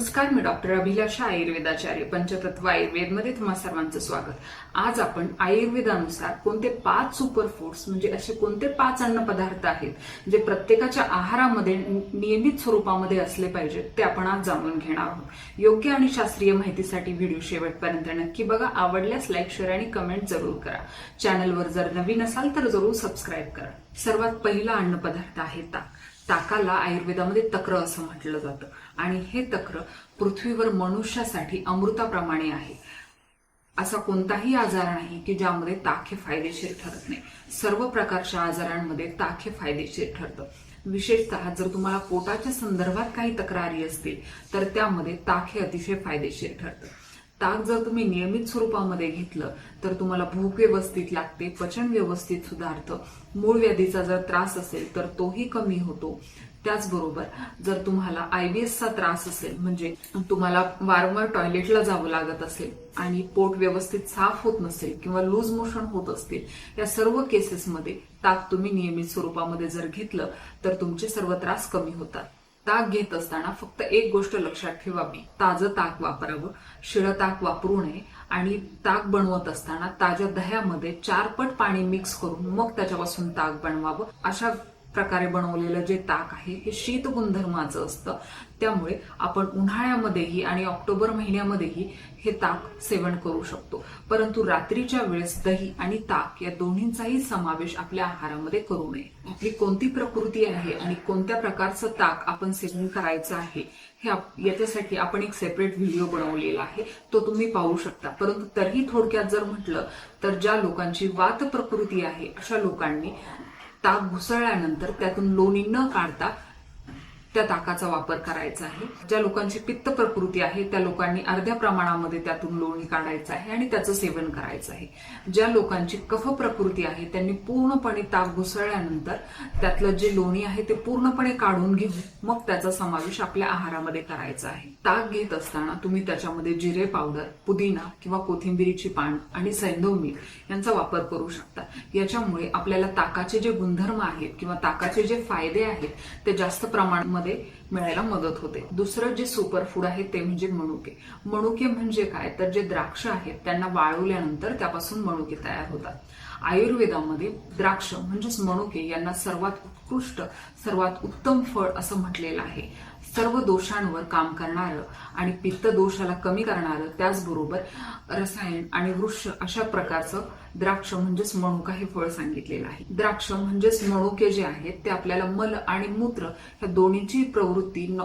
नमस्कार मी डॉक्टर अभिलाषा आयुर्वेदाचार्य पंचतत्व आयुर्वेदमध्ये तुम्हा सर्वांचं स्वागत. आज आपण आयुर्वेदानुसार कोणते पाच सुपर फूड्स म्हणजे असे कोणते पाच अन्न पदार्थ आहेत जे प्रत्येकाच्या आहारामध्ये नियमित स्वरूपामध्ये असले पाहिजेत ते आपण आज जाणून घेणार आहोत. योग्य आणि शास्त्रीय माहितीसाठी व्हिडिओ शेवटपर्यंत नक्की बघा. आवडल्यास लाईक शेअर आणि कमेंट जरूर करा. चॅनलवर जर नवीन असाल तर जरूर सबस्क्राईब करा. सर्वात पहिला अन्न पदार्थ आहे ताक ताकाला आयुर्वेदामध्ये तक्र असं म्हटलं जातं. आणि हे तक्र पृथ्वीवर मनुष्यासाठी अमृताप्रमाणे आहे. असा कोणताही आजार नाही की ज्यामध्ये ताखे फायदेशीर ठरत नाही. सर्व प्रकारच्या आजारांमध्ये ताखे फायदेशीर ठरतं. विशेषतः जर तुम्हाला पोटाच्या संदर्भात काही तक्रारी असतील तर त्यामध्ये ताखे अतिशय फायदेशीर ठरतं. ताक जर तुम्ही नियमित स्वरूपामध्ये घेतलं तर तुम्हाला भूक व्यवस्थित लागते पचन व्यवस्थित सुधारतं मूळ व्याधीचा जर त्रास असेल तर तोही कमी होतो. त्याचबरोबर जर तुम्हाला आयबीएसचा त्रास असेल म्हणजे तुम्हाला वारंवार टॉयलेटला जावं लागत असेल आणि पोट व्यवस्थित साफ होत नसेल किंवा लूज मोशन होत असतील या सर्व केसेसमध्ये ताक तुम्ही नियमित स्वरूपामध्ये जर घेतलं तर तुमचे सर्व त्रास कमी होतात. ताक घेत असताना फक्त एक गोष्ट लक्षात ठेवावी ताजं ताक वापरावं शिळं ताक वापरू नये आणि ताक बनवत असताना ताज्या दह्यामध्ये चार पट पाणी मिक्स करून मग त्याच्यापासून ताक बनवावं. अशा प्रकारे बनवलेलं जे ताक आहे हे शीत गुणधर्माचं असतं. त्यामुळे आपण उन्हाळ्यामध्येही आणि ऑक्टोबर महिन्यामध्येही हे ताक सेवन करू शकतो. परंतु रात्रीच्या वेळेस दही आणि ताक या दोन्हींचाही समावेश आपल्या आहारामध्ये करू नये. आपली कोणती प्रकृती आहे आणि कोणत्या प्रकारचं ताक आपण सेवन करायचं आहे हे याच्यासाठी आपण एक सेपरेट व्हिडिओ बनवलेला आहे. तो तुम्ही पाहू शकता. परंतु तरीही थोडक्यात जर म्हटलं तर ज्या लोकांची वात प्रकृती आहे अशा लोकांनी ताक घुसळल्यानंतर त्यातून लोणी न काढता त्या ताकाचा वापर करायचा आहे. ज्या लोकांची पित्त प्रकृती आहे त्या लोकांनी अर्ध्या प्रमाणामध्ये त्यातून लोणी काढायचं आहे आणि त्याचं सेवन करायचं आहे. ज्या लोकांची कफ प्रकृती आहे त्यांनी पूर्णपणे ताक घुसळल्यानंतर त्यातलं जे लोणी आहे ते पूर्णपणे काढून घेऊन मग त्याचा समावेश आपल्या आहारामध्ये करायचा आहे. ताक घेत असताना तुम्ही त्याच्यामध्ये जिरे पावडर पुदिना किंवा कोथिंबिरीची पान आणि सैंधव मीठ यांचा वापर करू शकता. याच्यामुळे आपल्याला ताकाचे जे गुणधर्म आहेत किंवा ताकाचे जे फायदे आहेत ते जास्त प्रमाणामध्ये मिळायला मदत होते. दुसरं जे सुपर फूड आहे ते म्हणजे मनुके. मनुके म्हणजे काय? तर जे द्राक्ष आहेत त्यांना वाळवल्यानंतर त्यापासून मनुके तयार होतात. आयुर्वेदामध्ये द्राक्ष म्हणजेच मनुके यांना सर्वात उत्कृष्ट सर्वात उत्तम फळ असं म्हटलेलं आहे. सर्व दोषांवर काम करणारं आणि पित्त दोषाला कमी करणारं त्याचबरोबर रसायन आणि वृक्ष अशा प्रकारचं द्राक्ष म्हणजेच मनुका हे फळ सांगितलेलं आहे. द्राक्ष म्हणजेच मनुके जे आहेत ते आपल्याला मल आणि मूत्र ह्या दोन्हीची प्रवृत्ती न-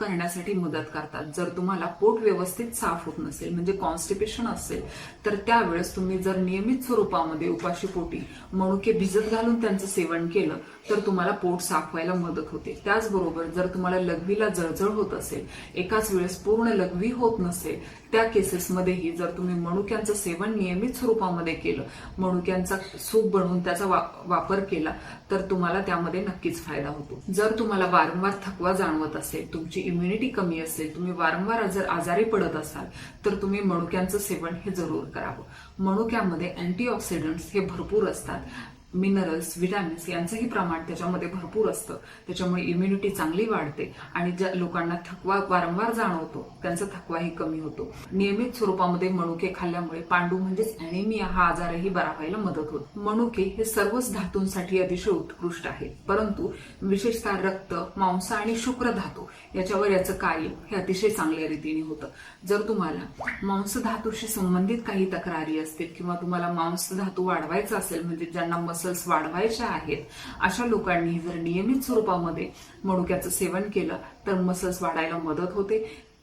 करण्यासाठी मदत करतात. जर तुम्हाला पोट व्यवस्थित साफ होत नसेल म्हणजे कॉन्स्टिपेशन असेल तर त्यावेळेस तुम्ही जर नियमित स्वरूपामध्ये उपाशी पोटी मनुके भिजत घालून त्यांचं सेवन केलं तर तुम्हाला पोट साफ व्हायला मदत होते. त्याचबरोबर जर तुम्हाला लघवीला जळजळ होत असेल एकाच वेळेस पूर्ण लघवी होत नसेल त्या केसेसमध्येही जर तुम्ही मनुक्यांचं सेवन नियमित स्वरूपामध्ये केलं. मणुक्यांचा सूप बनवून त्याचा वापर केला तर तुम्हाला त्यामध्ये नक्कीच फायदा होतो. जर तुम्हाला वारंवार थकवा जाणवत असेल तुमची इम्युनिटी कमी असेल तुम्ही वारंवार जर आजारी पडत असाल तर तुम्ही मनुक्यांचं सेवन हे जरूर करावं. मनुक्यामध्ये अँटीऑक्सिडंट्स हे भरपूर असतात. मिनरल्स विटॅमिन्स यांचंही प्रमाण त्याच्यामध्ये भरपूर असतं. त्याच्यामुळे इम्युनिटी चांगली वाढते आणि ज्या लोकांना थकवा वारंवार जाणवतो त्यांचा थकवाही कमी होतो. नियमित स्वरूपामध्ये मनुके खाल्ल्यामुळे पांडू म्हणजेच अॅनिमिया हा आजारही बरा व्हायला मदत होतो. मनुके हे सर्वच धातूंसाठी अतिशय उत्कृष्ट आहेत. परंतु विशेषतः रक्त मांस आणि शुक्र धातू याच्यावर याचं कार्य हे अतिशय चांगल्या रीतीने होतं. जर तुम्हाला मांस धातूशी संबंधित काही तक्रारी असतील किंवा तुम्हाला मांस धातू वाढवायचा असेल म्हणजे ज्यांना मसल्स वाढवायच्या आहेत अशा लोकांनी जर नियमित स्वरूपामध्ये मनुक्याचं सेवन केलं तर मसल्स वाढायला मदत होते.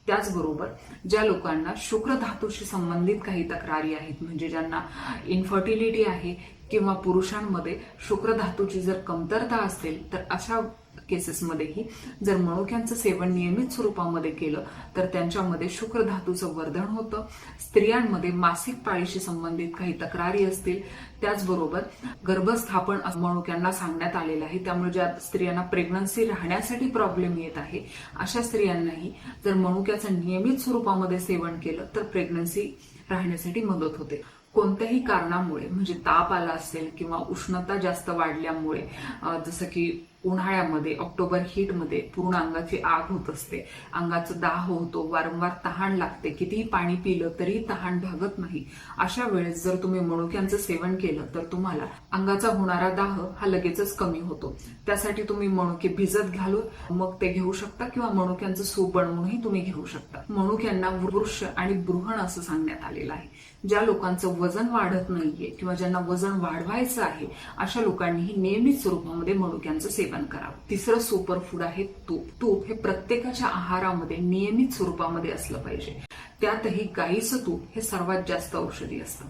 त्याचबरोबर ज्या लोकांना शुक्र धातूशी संबंधित काही तक्रारी आहेत म्हणजे ज्यांना इन्फर्टिलिटी आहे किंवा पुरुषांमध्ये शुक्र धातूची जर कमतरता असेल तर अशा केसेसमध्येही जर मनुक्यांचं सेवन नियमित स्वरूपामध्ये केलं तर त्यांच्यामध्ये शुक्र धातूचं वर्धन होतं. स्त्रियांमध्ये मासिक पाळीशी संबंधित काही तक्रारी असतील. त्याचबरोबर गर्भस्थापन मनुक्यांना सांगण्यात आलेलं आहे. त्यामुळे ज्या स्त्रियांना प्रेग्नन्सी राहण्यासाठी प्रॉब्लेम येत आहे अशा स्त्रियांनाही जर मनुक्याचं नियमित स्वरूपामध्ये सेवन केलं तर प्रेग्नन्सी राहण्यासाठी मदत होते. कोणत्याही कारणामुळे म्हणजे ताप आला असेल किंवा उष्णता जास्त वाढल्यामुळे जसं की उन्हाळ्यामध्ये ऑक्टोबर हीटमध्ये पूर्ण अंगाची आग होत असते. अंगाचं दाह होतो वारंवार तहान लागते. कितीही पाणी पिलं तरीही तहान भागत नाही. अशा वेळेस जर तुम्ही मनुक्यांचं सेवन केलं तर तुम्हाला अंगाचा होणारा दाह हा लगेचच कमी होतो. त्यासाठी तुम्ही मनुके भिजत घालून मग ते घेऊ शकता किंवा मणुक्यांचं सूप बनवूनही तुम्ही घेऊ शकता. मणुक्यांना वृक्ष आणि बृहण असं सांगण्यात आलेलं आहे. ज्या लोकांचं वजन वाढत नाहीये किंवा ज्यांना वजन वाढवायचं आहे अशा लोकांनीही नियमित स्वरूपामध्ये मनुक्यांचं सेवन करावं. तिसरं सुपर फूड आहे तूप. तूप हे प्रत्येकाच्या आहारामध्ये नियमित स्वरूपामध्ये असलं पाहिजे. त्यातही गाईचं तूप हे सर्वात जास्त औषधी असतं.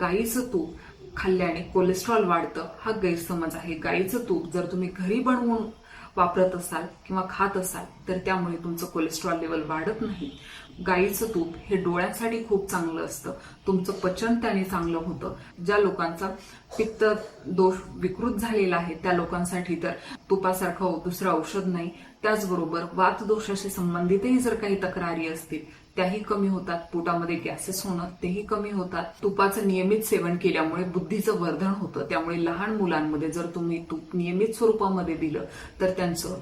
गाईचं तूप खाल्ल्याने कोलेस्ट्रॉल वाढतं हा गैरसमज आहे. गाईचं तूप जर तुम्ही घरी बनवून वापरत असाल किंवा खात असाल तर त्यामुळे तुमचं कोलेस्ट्रॉल लेवल वाढत नाही. गाईचं तूप हे डोळ्यांसाठी खूप चांगलं असतं. तुमचं पचन त्याने चांगलं होतं. ज्या लोकांचा पित्त दोष विकृत झालेला आहे त्या लोकांसाठी तर तुपासारखं दुसरं औषध नाही. त्याचबरोबर वात दोषाशी संबंधितही जर काही तक्रारी असतील त्याही कमी होतात पोटामध्ये गॅसेस होणं तेही कमी होतात. तुपाचं नियमित सेवन केल्यामुळे बुद्धीचं वर्धन होतं. त्यामुळे लहान मुलांमध्ये जर तुम्ही तूप नियमित स्वरूपामध्ये दिलं तर त्यांचं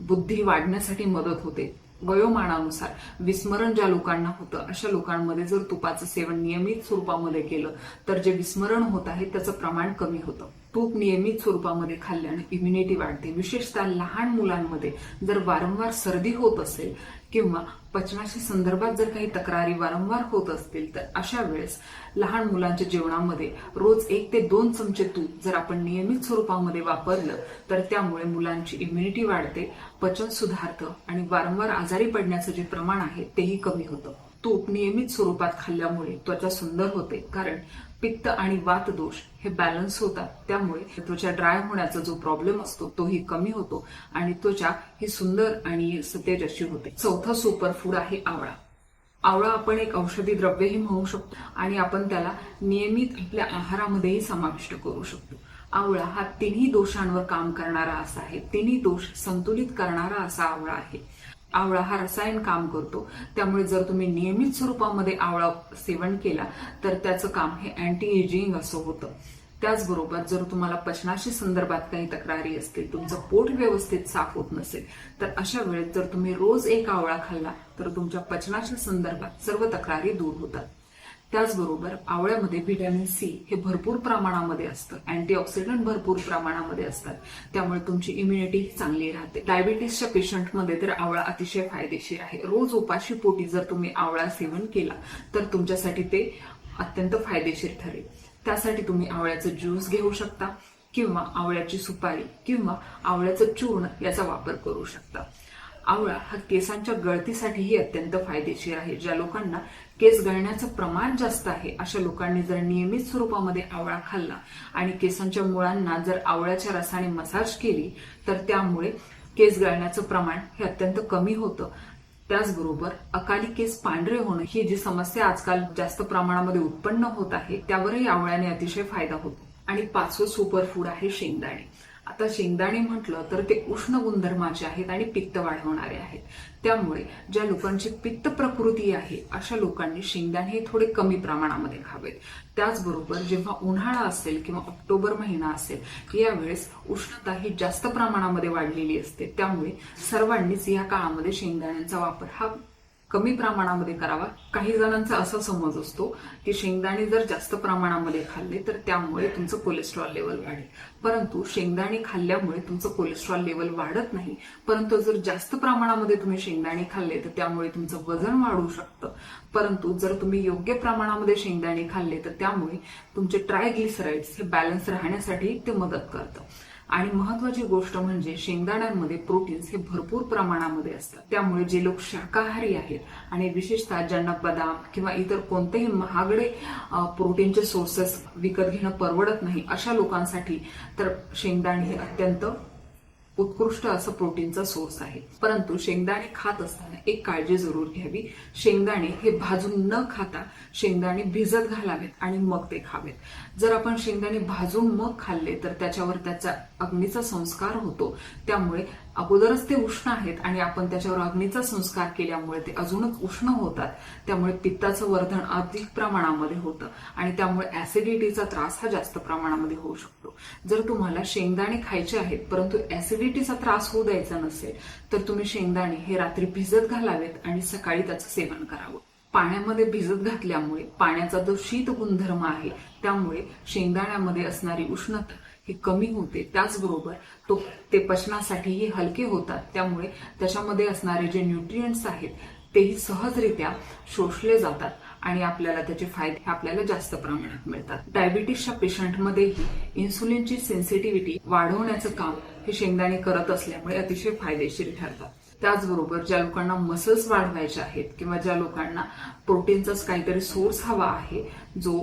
बुद्धी वाढण्यासाठी मदत होते. वयोमानानुसार विस्मरण ज्या लोकांना होतं अशा लोकांमध्ये जर तुपाचं सेवन नियमित स्वरूपामध्ये केलं तर जे विस्मरण होत आहे त्याचं प्रमाण कमी होतं. तूप नियमित स्वरूपामध्ये खाल्ल्याने इम्युनिटी वाढते. विशेषतः लहान मुलांमध्ये जर वारंवार सर्दी होत असेल किंवा पचनाशी संदर्भात जर काही तक्रारी वारंवार होत असतील तर अशा वेळेस लहान मुलांच्या जेवणामध्ये रोज एक ते दोन चमचे तूप जर आपण नियमित स्वरूपामध्ये वापरलं तर त्यामुळे मुलांची इम्युनिटी वाढते पचन सुधारतं आणि वारंवार आजारी पडण्याचं जे प्रमाण आहे तेही कमी होतं. तूप नियमित स्वरूपात खाल्ल्यामुळे त्वचा सुंदर होते. कारण पित्त आणि वात दोष हे बॅलन्स होतात. त्यामुळे त्वचा ड्राय होण्याचा जो प्रॉब्लेम असतो तोही कमी होतो आणि त्वचा ही सुंदर आणि सतेज अशी होते. चौथा सुपर फूड आहे आवळा. आवळा आपण एक औषधी द्रव्यही म्हणू शकतो आणि आपण त्याला नियमित आपल्या आहारामध्येही समाविष्ट करू शकतो. आवळा हा तिन्ही दोषांवर काम करणारा असा आहे. तिन्ही दोष संतुलित करणारा असा आवळा आहे. आवळा हा रसायन काम करतो. त्यामुळे जर तुम्ही नियमित स्वरूपामध्ये आवळा सेवन केला तर त्याचं काम हे अँटी एजिंग असं होतं. त्याचबरोबर जर तुम्हाला पचनाशी संदर्भात काही तक्रारी असतील तुमचं पोट व्यवस्थित साफ होत नसेल तर अशा वेळेत जर तुम्ही रोज एक आवळा खाल्ला तर तुमच्या पचनाच्या संदर्भात सर्व तक्रारी दूर होतात. त्याचबरोबर आवळ्यामध्ये व्हिटॅमिन सी हे भरपूर प्रमाणामध्ये असतं. अँटीऑक्सिडंट भरपूर प्रमाणामध्ये असतात. त्यामुळे तुमची इम्युनिटी चांगली राहते. डायबिटीसच्या पेशंटमध्ये तर आवळा अतिशय फायदेशीर आहे. रोज उपाशी पोटी जर तुम्ही आवळा सेवन केला तर तुमच्यासाठी ते अत्यंत फायदेशीर ठरेल. त्यासाठी तुम्ही आवळ्याचं ज्यूस घेऊ शकता किंवा आवळ्याची सुपारी किंवा आवळ्याचं चूर्ण याचा वापर करू शकता. आवळा हा केसांच्या गळतीसाठीही अत्यंत फायदेशीर आहे ज्या लोकांना केस गळण्याचं प्रमाण जास्त आहे अशा लोकांनी जर नियमित स्वरूपामध्ये आवळा खाल्ला आणि केसांच्या मुळांना जर आवळ्याच्या रसाने मसाज केली तर त्यामुळे केस गळण्याचं प्रमाण हे अत्यंत कमी होतं. त्याचबरोबर अकाली केस पांढरे होणं ही जी समस्या आजकाल जास्त प्रमाणामध्ये उत्पन्न होत आहे त्यावरही आवळ्याने अतिशय फायदा होतो. आणि पाचवं सुपर फूड आहे शेंगदाणे. आता शेंगदाणे म्हटलं तर ते उष्ण गुणधर्माचे आहेत आणि पित्त वाढवणारे आहेत. त्यामुळे ज्या लोकांची पित्त प्रकृती आहे अशा लोकांनी शेंगदाणे हे थोडे कमी प्रमाणामध्ये खावेत. त्याचबरोबर जेव्हा उन्हाळा असेल किंवा ऑक्टोबर महिना असेल यावेळेस उष्णता ही जास्त प्रमाणामध्ये वाढलेली असते. त्यामुळे सर्वांनीच या काळामध्ये शेंगदाण्यांचा वापर हा कमी प्रमाणामध्ये करावा. काही जणांचा असा समज असतो की शेंगदाणे जर जास्त प्रमाणामध्ये खाल्ले तर त्यामुळे तुमचं कोलेस्ट्रॉल लेवल वाढेल. परंतु शेंगदाणे खाल्ल्यामुळे तुमचं कोलेस्ट्रॉल लेवल वाढत नाही. परंतु जर जास्त प्रमाणामध्ये तुम्ही शेंगदाणे खाल्ले तर त्यामुळे तुमचं वजन वाढू शकतं. परंतु जर तुम्ही योग्य प्रमाणामध्ये शेंगदाणे खाल्ले तर त्यामुळे तुमचे ट्रायग्लिसराइड्स हे बॅलन्स राहण्यासाठी ते मदत करतं. आणि महत्वाची गोष्ट म्हणजे शेंगदाण्यांमध्ये प्रोटीन्स हे भरपूर प्रमाणामध्ये असतात. त्यामुळे जे लोक शाकाहारी आहेत आणि विशेषतः ज्यांना बदाम किंवा इतर कोणतेही महागडे प्रोटीनचे सोर्सेस विकत घेणं परवडत नाही अशा लोकांसाठी तर शेंगदाणे हे अत्यंत उत्कृष्ट असं प्रोटीनचा सोर्स आहे. परंतु शेंगदाणे खात असताना एक काळजी जरूर घ्यावी. शेंगदाणे हे भाजून न खाता शेंगदाणे भिजत घालावेत आणि मग ते खावेत. जर आपण शेंगदाणे भाजून मग खाल्ले तर त्याच्यावर त्याचा अग्नीचा संस्कार होतो. त्यामुळे अगोदरच ते उष्ण आहेत आणि आपण त्याच्यावर अग्नीचा संस्कार केल्यामुळे ते अजूनच उष्ण होतात. त्यामुळे पित्ताचं वर्धन अधिक प्रमाणामध्ये होतं आणि त्यामुळे ऍसिडिटीचा त्रास हा जास्त प्रमाणामध्ये होऊ शकतो. जर तुम्हाला शेंगदाणे खायचे आहेत परंतु ऍसिडिटीचा त्रास होऊ द्यायचा नसेल तर तुम्ही शेंगदाणे हे रात्री भिजत घालावेत आणि सकाळी त्याचं सेवन करावं. पाण्यामध्ये भिजत घातल्यामुळे पाण्याचा जो शीत गुणधर्म आहे त्यामुळे शेंगदाण्यामध्ये असणारी उष्णता ही कमी होते. त्याचबरोबर तो ते पचनासाठीही हलके होतात. त्यामुळे त्याच्यामध्ये असणारे जे न्यूट्रियंट्स आहेत तेही सहजरित्या शोषले जातात आणि आपल्याला त्याचे फायदे आपल्याला जास्त प्रमाणात मिळतात. डायबिटीसच्या पेशंटमध्येही इन्सुलिनची सेन्सिटिव्हिटी वाढवण्याचं काम हे शेंगदाणे करत असल्यामुळे अतिशय फायदेशीर ठरतात. त्याचबरोबर ज्या लोकांना मसल्स वाढवायचे आहेत किंवा ज्या लोकांना प्रोटीनचाच काहीतरी सोर्स हवा आहे जो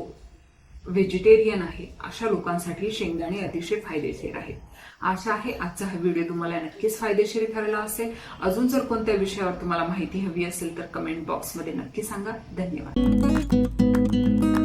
व्हेजिटेरियन आहे अशा लोकांसाठी शेंगदाणे अतिशय फायदेशीर आहेत. आशा आहे आजचा हा व्हिडिओ तुम्हाला नक्कीच फायदेशीर ठरला असेल. अजून जर कोणत्या विषयावर तुम्हाला माहिती हवी असेल तर कमेंट बॉक्समध्ये नक्की सांगा. धन्यवाद.